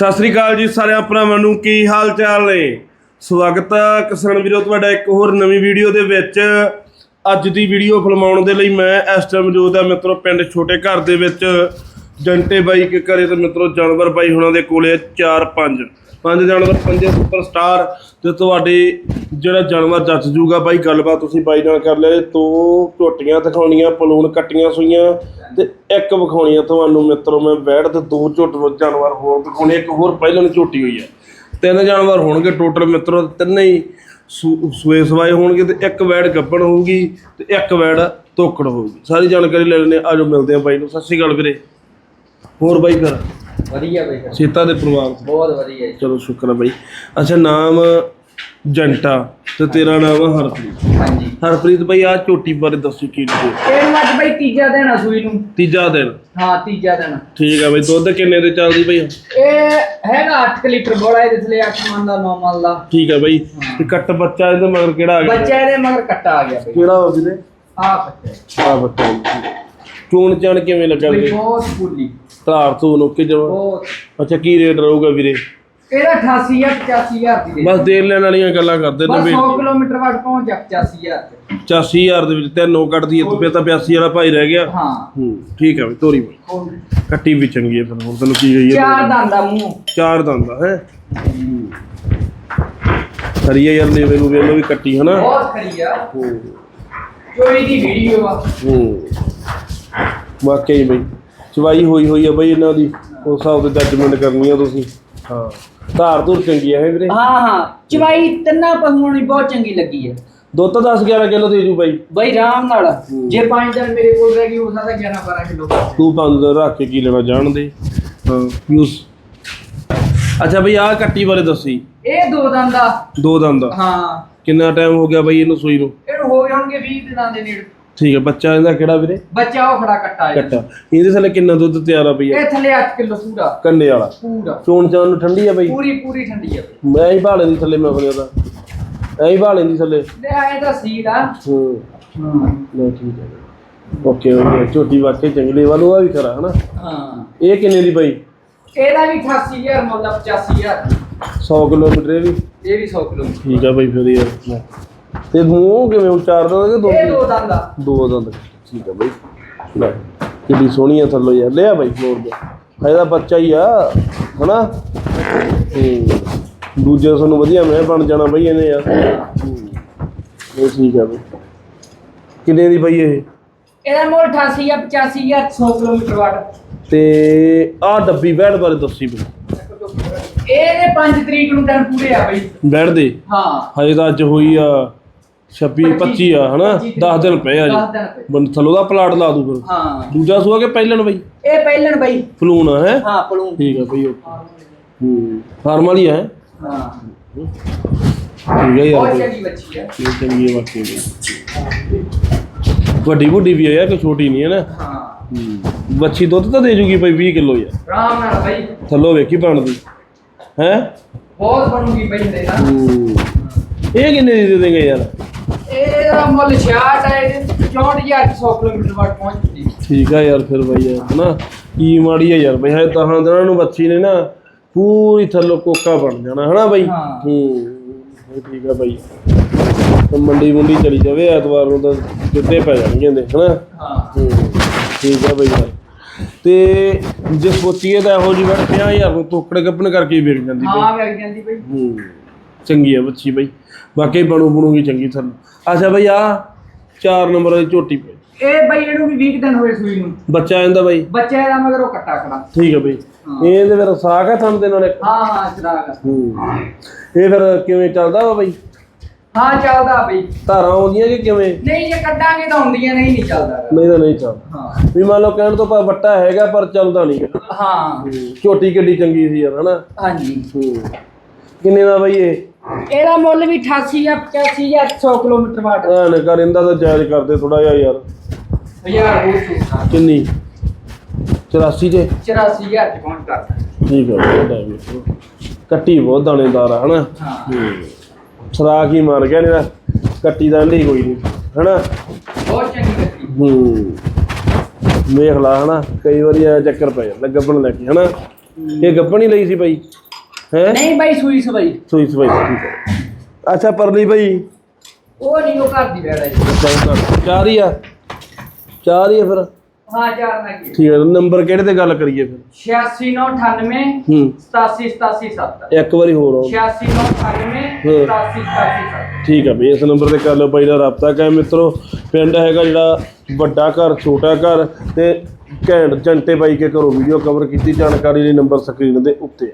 ਸਤਿ ਸ੍ਰੀ ਅਕਾਲ ਜੀ ਸਾਰਿਆਂ ਭਰਾਵਾਂ ਨੂੰ, ਕੀ ਹਾਲ ਚਾਲ ਨੇ? ਸਵਾਗਤ ਹੈ ਕਿਸਾਨ ਵੀਰੋ ਤੁਹਾਡਾ ਇੱਕ ਹੋਰ ਨਵੀਂ ਵੀਡੀਓ ਦੇ ਵਿੱਚ। ਅੱਜ ਦੀ ਵੀਡੀਓ ਫਿਲਮਾਉਣ ਦੇ ਲਈ ਮੈਂ ਇਸ ਟਾਈਮ ਮੌਜੂਦ ਹਾਂ ਮਿੱਤਰੋ ਪਿੰਡ ਛੋਟੇ ਘਰ ਦੇ ਵਿੱਚ। ਜੰਟੇ ਬਾਈ ਕੇ ਘਰੇ ਤੇ ਮਿੱਤਰੋ ਜਾਨਵਰ ਬਾਈ ਹੁਣਾਂ ਦੇ ਕੋਲੇ 4 5 ਪੰਜ। ਜਾਨਵਰ, ਪੰਜੇ ਸੁਪਰ ਸਟਾਰ ਤੇ ਤੁਹਾਡੇ ਜਿਹੜਾ ਜਾਨਵਰ ਜੱਜ ਜੂਗਾ ਬਾਈ, ਗੱਲਬਾਤ ਤੁਸੀਂ ਬਾਈ ਨਾਲ ਕਰ ਲਿਆ ਦੋ ਝੋਟੀਆਂ ਦਿਖਾਉਣੀਆਂ ਪਲੂਣ ਕੱਟੀਆਂ ਸੂਈਆਂ ਤੇ ਇੱਕ ਵਿਖਾਉਣੀਆਂ ਤੁਹਾਨੂੰ ਮਿੱਤਰੋ ਮੈਂ ਬੈਠ ਤੇ ਦੋ ਝੋਟ ਜਾਨਵਰ ਹੋਰ ਦਿਖਾਉਣੇ, ਇੱਕ ਹੋਰ ਪਹਿਲਾਂ ਨੂੰ ਝੋਟੀ ਹੋਈ ਆ। ਤਿੰਨ ਜਾਨਵਰ ਹੋਣਗੇ ਟੋਟਲ ਮਿੱਤਰੋ, ਤਿੰਨੇ ਹੀ ਸੂ- ਸੂਏ ਸਵਾਏ ਹੋਣਗੇ ਤੇ ਇੱਕ ਵੈੜ ਗੱਬਣ ਹੋਊਗੀ ਤੇ ਇੱਕ ਵੈੜ ਤੋਕੜ ਹੋਊਗੀ। ਸਾਰੀ ਜਾਣਕਾਰੀ ਲੈ ਲੈਣੇ ਆਜੋ ਮਿਲਦੇ ਆ ਬਾਈ ਨੂੰ। ਸਤਿ ਸ਼੍ਰੀ ਅਕਾਲ ਵੀਰੇ। ਹੋਰ ਬਾਈ ਕਰ ਵਧੀਆ ਬਈ ਫਿਰ। ਸੀਤਾ ਦੇ ਪਰਿਵਾਰ? ਤੋਂ। ਬਹੁਤ ਵਧੀਆ ਜੀ। ਚਲੋ ਸ਼ੁਕਰ ਹੈ ਬਾਈ। ਅੱਛਾ ਨਾਮ ਜੰਟਾ ਤੇ ਤੇਰਾ ਨਾਮ ਹੈ ਹਰਪ੍ਰੀਤ। ਹਾਂਜੀ। ਹਰਪ੍ਰੀਤ ਬਾਈ ਆ ਝੋਟੀ ਬਾਰੇ ਦੱਸੋ ਕੀ ਜੀ ਇਹ ਅੱਜ ਬਈ ਤੀਜਾ ਦਿਨ ਆ ਸੂਈ ਨੂੰ। ਤੀਜਾ ਦਿਨ? ਹਾਂ ਤੀਜਾ ਦਿਨ। ਠੀਕ ਹੈ ਬਾਈ ਦੁੱਧ ਕਿੰਨੇ ਦੇ ਚੱਲਦੀ ਬਾਈ? ਇਹ ਹੈਗਾ 8 ਲੀਟਰ ਬੋਲਾ ਇਹਦੇ ਥਲੇ 8 ਮਨ ਦਾ 9 ਮਨ ਦਾ। ਠੀਕ ਹੈ ਬਾਈ। ਤੇ ਕੱਟ ਬੱਚਾ ਇਹਦੇ ਮਗਰ ਕਿਹੜਾ ਆ ਗਿਆ? ਬੱਚਾ ਇਹਦੇ ਮਗਰ ਕੱਟਾ ਆ ਗਿਆ ਬਈ। ਕਿਹੜਾ ਵਾ ਵੀਰੇ ਆ ਬੱਚਾ। ਆ ਬੱਚਾ ਜੀ। ਚੂਣ ਚਾਣ ਕਿਵੇਂ ਲੱਗਾ ਵੀਰੇ ਬਹੁਤ ਫੁੱਲੀ ਧਾਰ ਤੋਂ ਨੋਕੇ ਜਮਾ ਬਹੁਤ। ਅੱਛਾ ਕੀ ਰੇਟ ਰਹੂਗਾ ਵੀਰੇ? ਇਹਦਾ 88 ਜਾਂ 85000 ਦੀ ਦੇ ਬਸ ਦੇਣ ਲੈਣ ਵਾਲੀਆਂ ਗੱਲਾਂ ਕਰਦੇ ਨੇ ਬਸ ਵੀ 100 ਕਿਲੋਮੀਟਰ ਵੱਟ ਪਹੁੰਚ ਜਾ 85000 ਤੇ। 85000 ਦੇ ਵਿੱਚ ਤਿੰਨੋਂ ਕੱਢਦੀ ਹੈ ਤੇ ਫਿਰ ਤਾਂ 82 ਵਾਲਾ ਭਾਈ ਰਹਿ ਗਿਆ। ਹਾਂ। ਹੂੰ ਠੀਕ ਹੈ ਬਈ ਤੋਰੀ ਬਾਈ ਹੋਰ। ਕੱਟੀ ਵੀ ਚੰਗੀ ਹੈ ਫਿਰ ਹੁਣ ਤੈਨੂੰ ਕੀ ਗਈ ਹੈ ਚਾਰ ਦੰਦ ਦਾ ਮੂੰਹ। ਚਾਰ ਦੰਦ ਹੈ? ਸਰੀਆ ਯਾਰ ਲੈਵੇ ਨੂੰ ਵੇਲੋ ਵੀ ਕੱਟੀ ਹਨਾ? ਬਹੁਤ ਖਰੀ ਆ। ਹੂੰ। ਚੋਰੀ ਦੀ ਵੀਡੀਓ ਆ। ਹੂੰ। ਵਾਕਈ ਬਈ। ਚਵਾਈ ਹੋਈ ਹੋਈ ਆ ਬਈ ਇਹਨਾਂ ਦੀ। ਉਸ ਹਿਸਾਬ ਤੇ ਜੱਜਮੈਂਟ ਕਰਨੀ ਆ ਤੁਸੀਂ। ਹਾਂ। ਧਾਰ ਧੁਰ ਚੰਗੀ ਆ ਹੈ ਵੀਰੇ। ਹਾਂ ਹਾਂ। ਚਵਾਈ ਤਿੰਨਾਂ ਪਹੁੰਚਣੀ ਬਹੁਤ ਚੰਗੀ ਲੱਗੀ ਹੈ ਦੁੱਧ ਤਾਂ 10 11 ਕਿਲੋ ਦੇ ਜੂ ਬਾਈ। ਬਈ ਰਾਮ ਨਾਲ। ਜੇ 5 ਦਿਨ ਮੇਰੇ ਕੋਲ ਰਹਿ ਗਈ ਹੋ ਸਕਦਾ 11 12 ਕਿਲੋ ਤੂੰ ਪੰਜ ਦਿਨ ਰੱਖ ਕੇ ਕੀ ਲੈਣਾ ਜਾਣਦੇ ਹਾਂ। ਯੂਸ ਅੱਛਾ ਬਈ ਆਹ ਕੱਟੀ ਬਾਰੇ ਦੱਸੀ। ਇਹ ਦੋ ਦੰਦ ਦਾ ਦੋ ਦੰਦ ਦਾ ਹਾਂ। ਕਿੰਨਾ ਟਾਈਮ ਹੋ ਗਿਆ ਬਈ ਇਹਨੂੰ ਸੂਈ ਨੂੰ? ਇਹਨੂੰ ਹੋ ਜਾਣਗੇ 20 ਦਿਨਾਂ ਦੇ ਨੇੜੇ। ਠੀਕ ਹੈ ਬੱਚਾ ਇਹਦਾ ਕਿਹੜਾ ਵੀਰੇ? ਬੱਚਾ ਉਹ ਖੜਾ ਕੱਟਾ ਹੈ ਕੱਟਾ। ਇਹਦੇ ਥੱਲੇ ਕਿੰਨਾ ਦੁੱਧ ਤਿਆਰ ਆ ਬਈ? ਇਹ ਥੱਲੇ 8 ਕਿਲੋ ਪੂਰਾ ਕੰਡੇ ਵਾਲਾ। ਪੂਰਾ ਚੋਣ ਚਾਣ ਨੂੰ ਠੰਡੀ ਆ ਬਈ? ਪੂਰੀ ਪੂਰੀ ਠੰਡੀ ਹੈ ਮੈਂ ਹੀ ਭਾਲੇ ਦੀ ਥੱਲੇ ਮੈਂ ਸੁਣਿਆ ਤਾਂ ਐਂ ਹੀ ਭਾਲੇ ਦੀ ਥੱਲੇ। ਆਏ ਤਾਂ ਸੀਡ ਆ। ਹੂੰ। ਹਾਂ। ਨਹੀਂ ਠੀਕ ਹੈ ਓਕੇ ਓਕੇ। ਝੋਟੀ ਵਾਕੇ ਚੰਗਲੇ ਵਾਲੂ ਆ ਵੀ ਖਰਾ ਹਨਾ? ਹਾਂ। ਇਹ ਕਿੰਨੇ ਦੀ ਬਈ? ਇਹਦਾ ਵੀ 88000 ਮੁੱਲ ਆ 85000 100 ਕਿਲੋਮੀਟਰ ਇਹ ਵੀ? ਇਹ ਵੀ 100 ਕਿਲੋ ਠੀਕ ਆ ਬਈ ਫਿਰ ਯਾਰ ਤੇ ਮੂੰਹ ਕਿਵੇਂ ਉਚਾਰਦਾ ਕਿ ਦੋ ਇਹ ਦੋ ਦੰਦ ਦਾ ਦੋ ਦੰਦ। ਠੀਕ ਆ ਬਈ। ਲੈ ਕਿੱਡੀ ਸੋਹਣੀ ਆ ਥੱਲੋਂ ਯਾਰ। ਲਿਆ ਬਈ ਫਲੋਰ ਦੇ ਇਹਦਾ ਬੱਚਾ ਹੀ ਆ ਹਨਾ? ਤੇ ਦੂਜੇ ਤੁਹਾਨੂੰ ਵਧੀਆ ਮੈਂ ਬਣ ਜਾਣਾ ਬਈ ਇਹਨੇ ਯਾਰ। ਇਹ ਠੀਕ ਆ ਬਈ। ਕਿੰਨੇ ਦੀ ਬਈ ਇਹ? ਇਹਦਾ ਮੁੱਲ 88 ਜਾਂ 85000 100 ਕਿਲੋਮੀਟਰ ਵਾਟ ਤੇ ਆਹ ਡੱਬੀ ਬੈਠ ਬਾਰੇ ਦੱਸੀ ਬਈ। ਇਹਦੇ 5 ਤਰੀਕ ਨੂੰ ਦਿਨ ਪੂਰੇ ਆ ਬਈ। ਦੇ? ਹਾਂ। ਹਜੇ ਤਾਂ ਅੱਜ ਹੋਈ ਆ 26 25 ਆ ਹਨਾ? 10 ਦਿਨ ਪਏ ਆ 10 ਜੀ ਦਿਨ ਪਏ। ਬੰਦ ਥੱਲੋਂ ਦਾ ਪਲਾਟ ਲਾ ਦੂ ਫਿਰ। ਹਾਂ। ਦੂਜਾ ਸੂਆ ਕਿ ਪਹਿਲਣ ਬਈ? ਇਹ ਪਹਿਲਣ ਬਈ। ਫਲੂਣ ਆ ਹੈ? ਹਾਂ ਪਲੂ ਠੀਕ ਆ ਬਈ ਓਕੇ। ਹੂੰ। ਫਾਰਮ ਵਾਲੀ ਹੈ? ਹਾਂ। ਠੀਕ ਹੈ ਯਾਰ। ਬਹੁਤ ਬਈ। ਚੰਗੀ ਬੱਚੀ ਆ। ਇਹ ਚੰਗੀ ਹੈ ਵਾਕਈ ਬਈ ਵੱਡੀ ਵੱਡੀ ਵੀ ਹੈ ਕਿ ਛੋਟੀ ਨਹੀਂ ਹੈ ਨਾ ਹਾਂ। ਹੂੰ। ਬੱਚੀ ਦੁੱਧ ਤਾਂ ਦੇ ਜੂਗੀ ਬਈ 20 ਕਿਲੋ ਯਾਰ। ਆਰਾਮ ਨਾਲ ਬਈ। ਥੱਲੋਂ ਵੇਖੀ ਬਣਦੀ ਹੈ? ਬਹੁਤ ਬਣੂਗੀ ਬਈ ਨਾਲ ਹੂੰ। ਇਹ ਕਿੰਨੇ ਦੀ ਦੇ ਦੇਂਗੇ ਯਾਰ? ਇਹਦਾ ਮੁੱਲ 66 ਹੈ ਇਹਦੇ 64000 100 ਕਿਲੋਮੀਟਰ ਵਾਟ ਪਹੁੰਚਦੀ। ਠੀਕ ਆ ਯਾਰ ਫਿਰ ਬਈ ਯਾਰ ਹਨਾ? ਕੀ ਮਾੜੀ ਆ ਯਾਰ ਬਈ ਹੈ ਦਹਾਂ ਦਿਨਾਂ ਨੂੰ ਬੱਚੀ ਨੇ ਨਾ ਪੂਰੀ ਥੱਲੋਂ ਕੋਕਾ ਬਣ ਜਾਣਾ ਹਨਾ ਬਈ? ਹਾਂ। ਹੂੰ ਇਹ ਠੀਕ ਆ ਬਈ। ਤੇ ਮੰਡੀ ਮੁੰਡੀ ਚਲੀ ਜਾਵੇ ਐਤਵਾਰ ਨੂੰ ਤਾਂ ਜਿੱਤੇ ਪੈ ਜਾਣਗੇ ਇਹਦੇ ਹਨਾ? ਹਾਂ। ਹੂੰ ਠੀਕ ਆ ਬਈ ਯਾਰ। ਤੇ ਜੇ ਸੋਚੀਏ ਤਾਂ ਇਹੋ ਜਿਹੀ ਵੜ 50000 ਨੂੰ ਤੋਕੜ ਕੱਪਣ ਕਰਕੇ ਹੀ ਵਿਕ ਜਾਂਦੀ ਬਈ। ਹਾਂ ਵੇਖ ਜਾਂਦੀ ਬਈ। ਹੂੰ ਚੰਗੀ ਆ ਬੱਚੀ ਬਈ। ਵਾਕਈ ਬਣੂ ਬਣੂਗੀ ਚੰਗੀ ਥੱਲੇ ਅੱਛਾ ਬਈ ਆ 4 ਨੰਬਰ ਦੀ ਝੋਟੀ ਪਈ। ਇਹ ਬਈ ਇਹਨੂੰ ਵੀ 20 ਦਿਨ ਹੋਏ ਸੂਈ ਨੂੰ। ਬੱਚਾ ਆਂਦਾ ਬਈ। ਬੱਚੇ ਦਾ ਮਗਰ ਉਹ ਕੱਟਾ ਖੜਾ। ਠੀਕ ਹੈ। ਬਈ। ਇਹਦੇ ਫਿਰ ਸਾਖ ਹੈ ਥਣ ਦੇ ਨਾਲ ਹਾਂ ਹਾਂ ਚਰਾਗ ਹੂੰ। ਇਹ ਫਿਰ ਕਿਵੇਂ ਚੱਲਦਾ ਵਾ ਬਈ? ਹਾਂ ਚੱਲਦਾ ਬਈ। ਧਾਰਾਂ ਆਉਂਦੀਆਂ ਕਿ ਕਿਵੇਂ? ਨਹੀਂ ਜੇ ਕੱਢਾਂਗੇ ਤਾਂ ਹੁੰਦੀਆਂ ਨਹੀਂ ਨਹੀਂ ਚੱਲਦਾ। ਨਹੀਂ ਤਾਂ ਨਹੀਂ ਚੱਲਦਾ। ਹਾਂ। ਵੀ ਮੰਨ ਲਓ ਕਹਿਣ ਤੋਂ ਪਾ ਵੱਟਾ ਹੈਗਾ ਪਰ ਚੱਲਦਾ ਨਹੀਂ। ਹਾਂ। ਝੋਟੀ ਕਿੱਡੀ ਚੰਗੀ ਸੀ ਯਾਰ ਹਨਾ? ਹਾਂਜੀ। ਹੂੰ। ਕਿੰਨੇ ਦਾ ਬਈ ਇਹ? ਇਹਦਾ ਮੁੱਲ ਵੀ 88 ਜਾਂ 85 ਜਾਂ 100 ਕਿਲੋਮੀਟਰ ਵਾਟ ਐਨ ਕਰ ਇੰਦਾ ਤਾਂ ਜਾਇਜ਼ ਕਰਦੇ ਥੋੜਾ ਜਿਹਾ ਯਾਰ। ਹਜ਼ਾਰ ਹੋ ਚੁੱਕਾ ਕਿੰਨੀ? 84 ਜੇ? 84000 ਚ ਪਹੁੰਚ ਕਰ ਠੀਕ ਹੈ ਲੈ ਵੀ। ਕੱਟੀ ਬਹੁਤ ਦਾਣੇਦਾਰ ਆ ਹਨਾ? ਹਾਂ। ਸਰਾਖ ਹੀ ਮਾਰ ਗਿਆ ਨਹੀਂ ਕੱਟੀ ਦਾ ਨਹੀਂ ਕੋਈ ਨਹੀਂ ਹਨਾ? ਬਹੁਤ ਚੰਗੀ ਗੱਡੀ ਹੂੰ। ਵੇਖ ਲਾ ਹਨਾ? ਕਈ ਵਾਰੀ ਐ ਚੱਕਰ ਪੈ ਜਾਂਦਾ ਗੱਬਣ ਲੈ ਕੇ ਹਨਾ? ਇਹ ਗੱਪਣ ਹੀ ਲਈ ਸੀ ਬਾਈ। ਹੈ? ਨਹੀਂ ਬਾਈ ਸੂਈ ਸਵਾਈ। ਸੋਈ ਠੀਕ ਹੈ। ਅੱਛਾ ਪਰਲੀ ਬਾਈ। ਉਹ ਨਹੀਂ ਉਹ ਘਰ ਦੀ ਬੈੜਾ ਜੀ। ਅੱਛਾ, ਚਾਰ ਹੀ ਆ। ਚਾਰ ਹੀ ਆ ਫਿਰ। ਹਾਂ ਚਾਰ ਨਾ ਕੀ? ਠੀਕ ਹੈ ਨੰਬਰ ਕਿਹੜੇ ਤੇ ਗੱਲ ਕਰੀਏ ਫਿਰ? 8698 ਹੂੰ। 8787 ਇੱਕ ਵਾਰੀ ਹੋਰ ਆਓ। 8698 ਹਾਂ। 8787 ਠੀਕ ਹੈ ਬਈ ਇਸ ਨੰਬਰ ਤੇ ਕਰ ਲਓ ਬਾਈ ਨਾਲ ਰਾਬਤਾ ਕਰ ਮਿੱਤਰੋ ਪਿੰਡ ਹੈਗਾ ਜਿਹੜਾ ਵੱਡਾ ਘਰ ਛੋਟਾ ਘਰ ਤੇ ਘੈਂਟ ਜੰਟੇ ਬਾਈ ਕੇ ਘਰੋਂ ਵੀਡੀਓ ਕਵਰ ਕੀਤੀ। ਜਾਣਕਾਰੀ ਲਈ ਨੰਬਰ ਸਕਰੀਨ ਦੇ ਉੱਤੇ। ਹੈ